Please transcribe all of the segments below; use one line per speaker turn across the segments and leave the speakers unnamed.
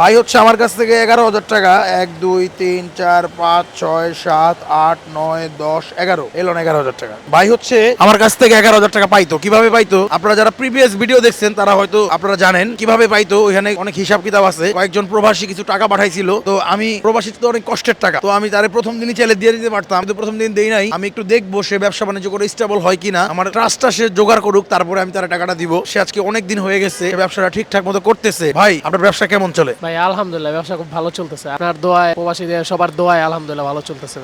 ভাই হচ্ছে আমার কাছ থেকে এগারো হাজার টাকা এক দুই তিন চার পাঁচ ছয় সাত আট নয় দশ এগারো এলন এগারো হাজার টাকা ভাই হচ্ছে আমার কাছ থেকে এগারো হাজার টাকা পাইতো কিভাবে পাইতো আপনারা যারা প্রিভিয়াস ভিডিও দেখছেন তারা হয়তো আপনারা জানেন কিভাবে পাইতো ওইখানে অনেক হিসাব কিতাব আছে কয়েকজন প্রবাসী কিছু টাকা পাঠাইছিল তো আমি প্রবাসী তো অনেক কষ্টের টাকা তো আমি তারে প্রথম দিনই চাইলে দিয়ে দিতে পারতাম কিন্তু প্রথম দিন দেই নাই আমি একটু দেখবো সে ব্যবসা বাণিজ্য করে স্টেবল হয় কিনা আমার ট্রাস্টটা সে জোগাড় করুক তারপরে আমি তার টাকাটা দিব সে আজকে অনেক দিন হয়ে গেছে ব্যবসাটা ঠিকঠাক মতো করতেছে ভাই আপনার ব্যবসা কেমন চলে
ভাই আলহামদুলিল্লাহ ব্যবসা খুব ভালো চলতেছে আপনার দোয়ায় প্রবাসীদের সবার দোয়ায় আলহামদুলিল্লাহ ভালো চলতেছে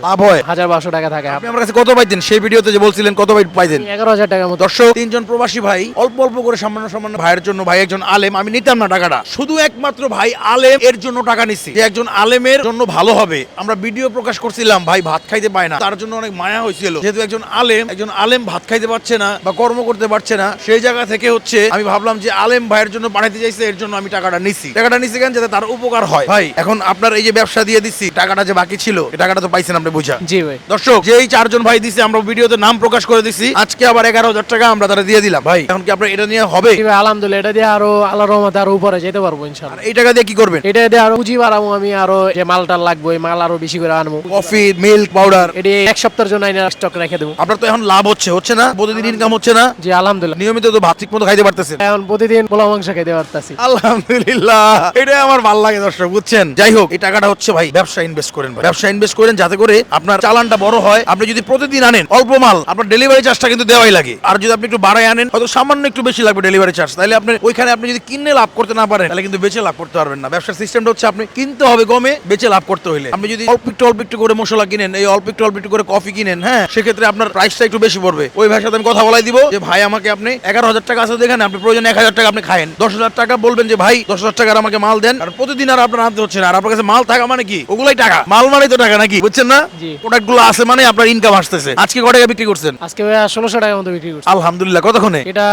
হাজার বারোশো টাকা থাকে আপনি আমার কাছে কত পাইতেন সেই ভিডিওতে যে বলছিলেন কত পাইতেন
এগারো হাজার টাকার মতো
দর্শক তিনজন প্রবাসী ভাই অল্প অল্প করে সামান্য সামান্য ভাইয়ের জন্য ভাই একজন আলেম আমি নিতাম না টাকাটা শুধু একমাত্র ভাই আলেম এর জন্য টাকা নিছি যে একজন আলেমের জন্য ভালো হবে আমরা ভিডিও প্রকাশ করছিলাম ভাই ভাত খাইতে পায় না তার জন্য অনেক মায়া হয়েছিল যেহেতু একজন আলেম একজন আলেম ভাত খাইতে পারছে না বা কর্ম করতে পারছে না সেই জায়গা থেকে হচ্ছে আমি ভাবলাম যে আলেম ভাইয়ের জন্য পাঠাইতে চাইছে এর জন্য আমি টাকাটা নিছি টাকাটা নিছি কেন যাতে তার উপকার হয় ভাই এখন আপনার এই যে ব্যবসা দিয়ে দিচ্ছি টাকাটা যে বাকি ছিল এই টাকাটা তো পাইছেন আপনি বুঝা জি ভাই দর্শক যেই চারজন ভাই দিছি আমরা ভিডিওতে নাম প্রকাশ করে দিছি আজকে আবার এগারো হাজার টাকা আমরা তারা দিয়ে দিলাম ভাই এখন কি আপনার এটা নিয়ে হবে
জি ভাই, আলহামদুলিল্লাহ এটা দিয়ে আরো আল্লাহ রহমতে আরো উপরে যেতে পারবো আর ইনশাল্লাহ
এই টাকা দিয়ে কি করবেন
এটা দিয়ে আরো পুঁজি বাড়াবো আমি আরো যে মালটা লাগবে ওই মাল আরো বেশি করে আনবো
কফি মিল্ক পাউডার
এটি এক সপ্তাহের জন্য আইনে স্টক রেখে দেবো
আপনার তো এখন লাভ হচ্ছে হচ্ছে না প্রতিদিন ইনকাম হচ্ছে না জি আলহামদুলিল্লাহ নিয়মিত তো ভাত ঠিক মতো খাইতে পারতেছেন
এখন প্রতিদিন পোলা মাংস খাইতে পারতাছি
আলহামদুলিল্লাহ এটা আমার আমার ভাল লাগে দর্শক বুঝছেন যাই হোক এই টাকাটা হচ্ছে ভাই ব্যবসা ইনভেস্ট করেন ব্যবসা ইনভেস্ট করেন যাতে করে আপনার চালানটা বড় হয় আপনি যদি প্রতিদিন আনেন অল্প মাল আপনার ডেলিভারি চার্জটা কিন্তু দেওয়াই লাগে আর যদি আপনি একটু বাড়ায় আনেন হয়তো সামান্য একটু বেশি লাগবে ডেলিভারি চার্জ তাহলে আপনি ওইখানে আপনি যদি কিনে লাভ করতে না পারেন তাহলে কিন্তু বেঁচে লাভ করতে পারবেন না ব্যবসার সিস্টেমটা হচ্ছে আপনি কিনতে হবে গমে বেঁচে লাভ করতে হলে আপনি যদি অল্প একটু অল্প একটু করে মশলা কিনেন এই অল্প একটু অল্প একটু করে কফি কিনেন হ্যাঁ সেক্ষেত্রে আপনার প্রাইসটা একটু বেশি পড়বে ওই ভাইয়ের সাথে আমি কথা বলাই দিব যে ভাই আমাকে আপনি এগারো হাজার টাকা আছে দেখেন আপনি প্রয়োজন এক হাজার টাকা আপনি খায়েন দশ হাজার টাকা বলবেন যে ভাই দশ হাজার টাকার আমাকে মাল দেন কারণ প্রতিদিন আর আপনার আনতে হচ্ছে না আর আপনার কাছে মাল থাকা মানে কি ওগুলাই টাকা মাল মানে তো টাকা নাকি বুঝছেন না প্রোডাক্ট গুলো আছে মানে আপনার ইনকাম আসতেছে আজকে কয় টাকা বিক্রি করছেন
আজকে ষোলোশো টাকা মতো বিক্রি করছি
আলহামদুলিল্লাহ কতক্ষণে
এটা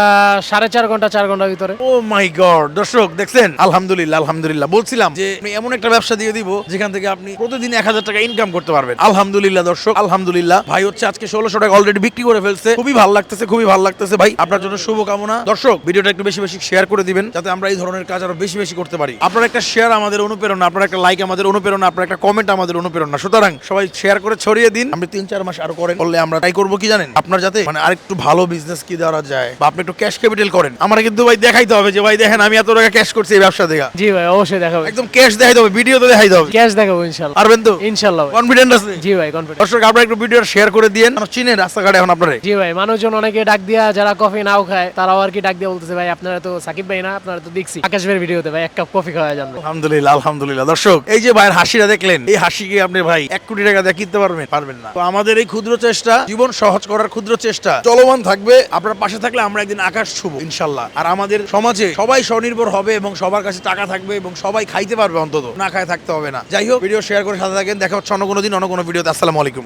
সাড়ে চার ঘন্টা চার ঘন্টা ভিতরে
ও মাই গড দর্শক দেখছেন আলহামদুলিল্লাহ আলহামদুলিল্লাহ বলছিলাম যে আমি এমন একটা ব্যবসা দিয়ে দিব যেখান থেকে আপনি প্রতিদিন এক হাজার টাকা ইনকাম করতে পারবেন আলহামদুলিল্লাহ দর্শক আলহামদুলিল্লাহ ভাই হচ্ছে আজকে ষোলোশো টাকা অলরেডি বিক্রি করে ফেলছে খুবই ভালো লাগতেছে খুবই ভালো লাগতেছে ভাই আপনার জন্য শুভকামনা দর্শক ভিডিওটা একটু বেশি বেশি শেয়ার করে দিবেন যাতে আমরা এই ধরনের কাজ আরো বেশি বেশি করতে পারি আপনার একটা শেয়ার আমাদের অনুপ্রেরণা আপনার একটা লাইক আমাদের অনুপ্রেরণা আপনার একটা কমেন্ট আমাদের অনুপ্রেরণা সুতরাং সবাই শেয়ার করে ছড়িয়ে দিন আপনি তিন চার মাস আরো করেন করলে আমরা ট্রাই করবো কি জানেন আপনার যাতে মানে আরেকটু ভালো বিজনেস কি দেওয়া যায় বা আপনি একটু ক্যাশ ক্যাপিটাল করেন আমার কিন্তু ভাই দেখাইতে হবে যে ভাই দেখেন আমি এত টাকা ক্যাশ করছি এই ব্যবসা দেখা
জি ভাই অবশ্যই দেখাবো
একদম ক্যাশ দেখাইতে হবে ভিডিও তো দেখাইতে হবে
ক্যাশ দেখাবো ইনশাল্লাহ আর তো ইনশাল্লাহ কনফিডেন্ট আছে জি ভাই কনফিডেন্ট
দর্শক আপনারা একটু ভিডিও শেয়ার করে দিয়েন চিনে রাস্তাঘাটে এখন আপনারা
জি ভাই মানুষজন অনেকে ডাক দিয়া যারা কফি নাও খায় তারাও আর কি ডাক দিয়ে বলতেছে ভাই আপনারা তো সাকিব ভাই না আপনারা তো দেখছি আকাশ ভাইয়ের ভিডিওতে ভাই এক কাপ কফি খাওয়া যান
আলহামদুলিল্লাহ আলহামদুলিল্লাহ দর্শক এই যে ভাইয়ের হাসিটা দেখলেন এই হাসিকে আপনি ভাই এক কোটি টাকা দিয়ে কিনতে পারবেন পারবেন না তো আমাদের এই ক্ষুদ্র চেষ্টা জীবন সহজ করার ক্ষুদ্র চেষ্টা চলমান থাকবে আপনার পাশে থাকলে আমরা একদিন আকাশ ছুব ইনশাল্লাহ আর আমাদের সমাজে সবাই স্বনির্ভর হবে এবং সবার কাছে টাকা থাকবে এবং সবাই খাইতে পারবে অন্তত না খায় থাকতে হবে না যাই হোক ভিডিও শেয়ার করে সাথে থাকেন দেখা হচ্ছে অন্য কোনো দিন অন্য কোনো ভিডিওতে আসসালামু আলাইকুম